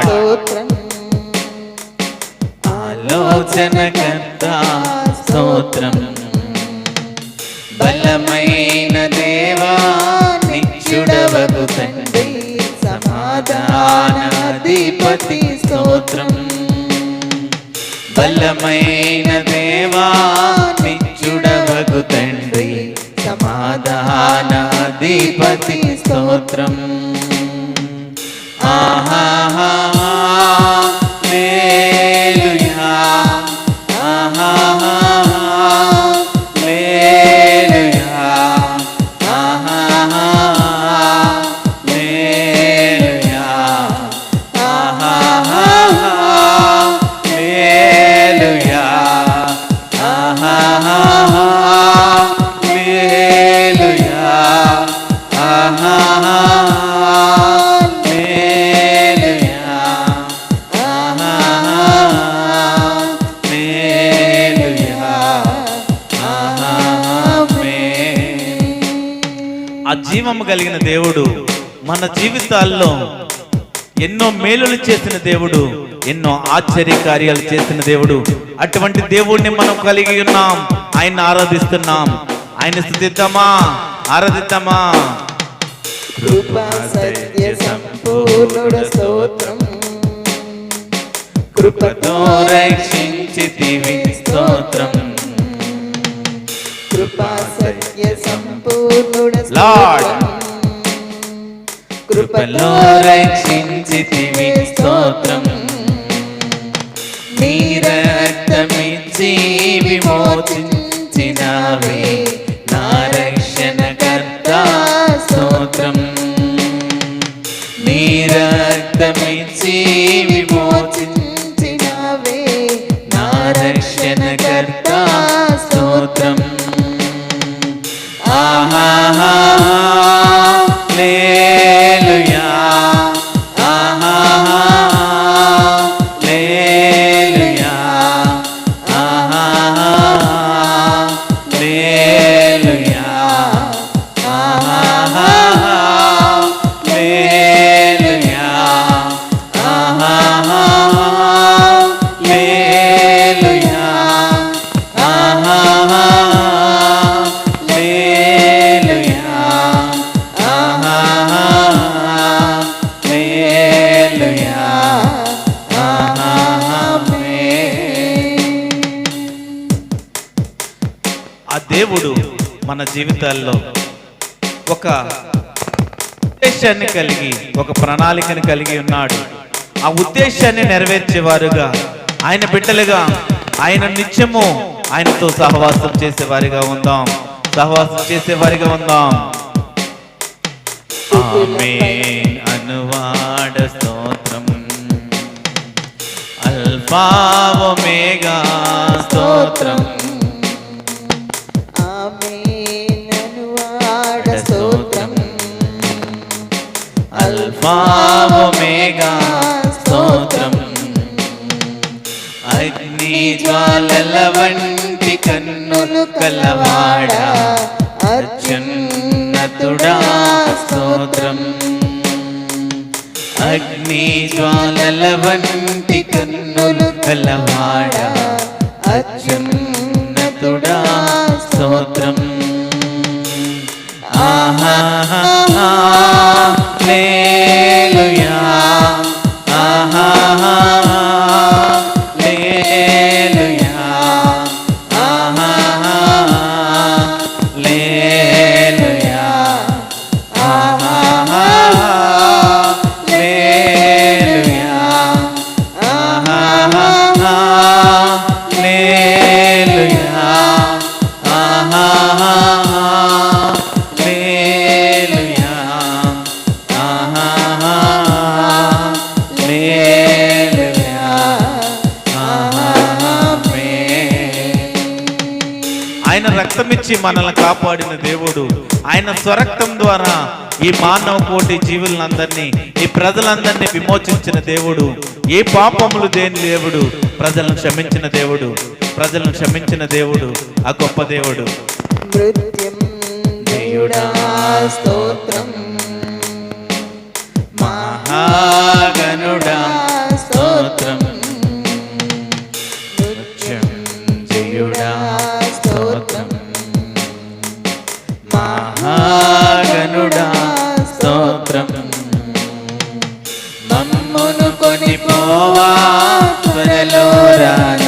స్తోత్రం. ఆలోచనకర్త స్తోత్రం. బలమైన దేవా నిత్యుడవగు తండ్రి సమాధానాధిపతి స్తోత్రం. బలమైన దేవా నిత్యుడవగు తండ్రి సమాధానాధిపతి స్తోత్రం. జీవము కలిగిన దేవుడు. మన జీవితాల్లో ఎన్నో మేలులు చేసిన దేవుడు ఎన్నో ఆశ్చర్య కార్యాలు చేసిన దేవుడు. అటువంటి దేవుడిని మనం కలిగి ఉన్నాం. ఆయన ఆరాధిస్తున్నాం. ఆయన స్థుతిద్దామా? ఆరాధిద్దామా? కృపా సత్య సంపూర్ణుడ స్తోత్రం కృపతో రక్షించితివి స్తోత్రం. కృపా సత్య సంపూర్ణుడ Lord. కృపలో రక్షించితివి స్తోత్రం. నీ రక్తమిచ్చి విమోచించినవే. నా రక్షణ కర్త స్తోత్రం. నీ రక్తమిచ్చి విమోచించినవే. నా రక్షణ ha ha దేవుడు మన జీవితాల్లో ఒక ఉద్దేశాన్ని కలిగి ఒక ప్రణాళికని కలిగి ఉన్నాడు. ఆ ఉద్దేశాన్ని నెరవేర్చేవారుగా ఆయన బిడ్డలుగా ఆయన నిత్యము ఆయనతో సహవాసం చేసేవారిగా ఉందాం. సహవాసం చేసేవారిగా ఉందాం. ఆమె అనువాడ స్తోత్రం. అల్పావమేగా స్తోత్రం. స్తోత్రం అగ్ని జ్వాలల వంటి కన్నులు కలవాడ అత్యున్నతుడా స్తోత్రం అగ్ని జ్వాలల వంటి కన్నులు కలవాడ అత్యున్నతుడా స్తోత్రం ఆహా ఆయన రక్తమిచ్చి మనల్ని కాపాడిన దేవుడు. ఆయన స్వరక్తం ద్వారా ఈ మానవ కోటి జీవులందరినీ ఈ ప్రజలందరినీ విమోచించిన దేవుడు. ఏ పాపములు దేని దేవుడు ప్రజలను క్షమించిన దేవుడు. ప్రజలను క్షమించిన దేవుడు ఆ గొప్ప దేవుడా స్తోత్రం. మహాగనుడా. గనుడా స్తోత్రం. మమ్మును కొని త్వరలో రాని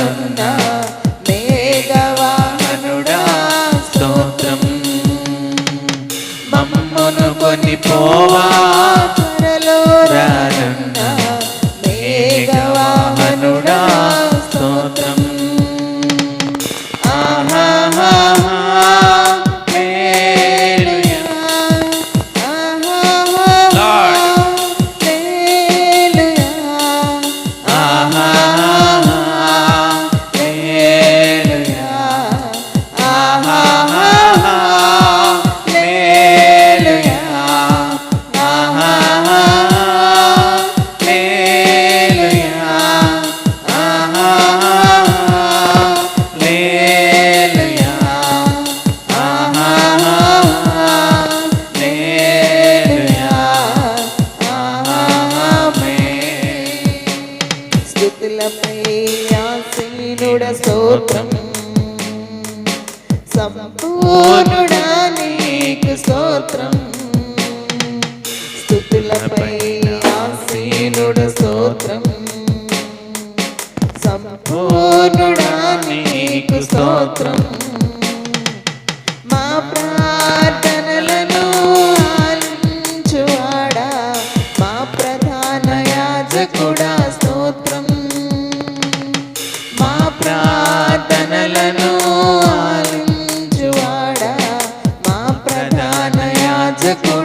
de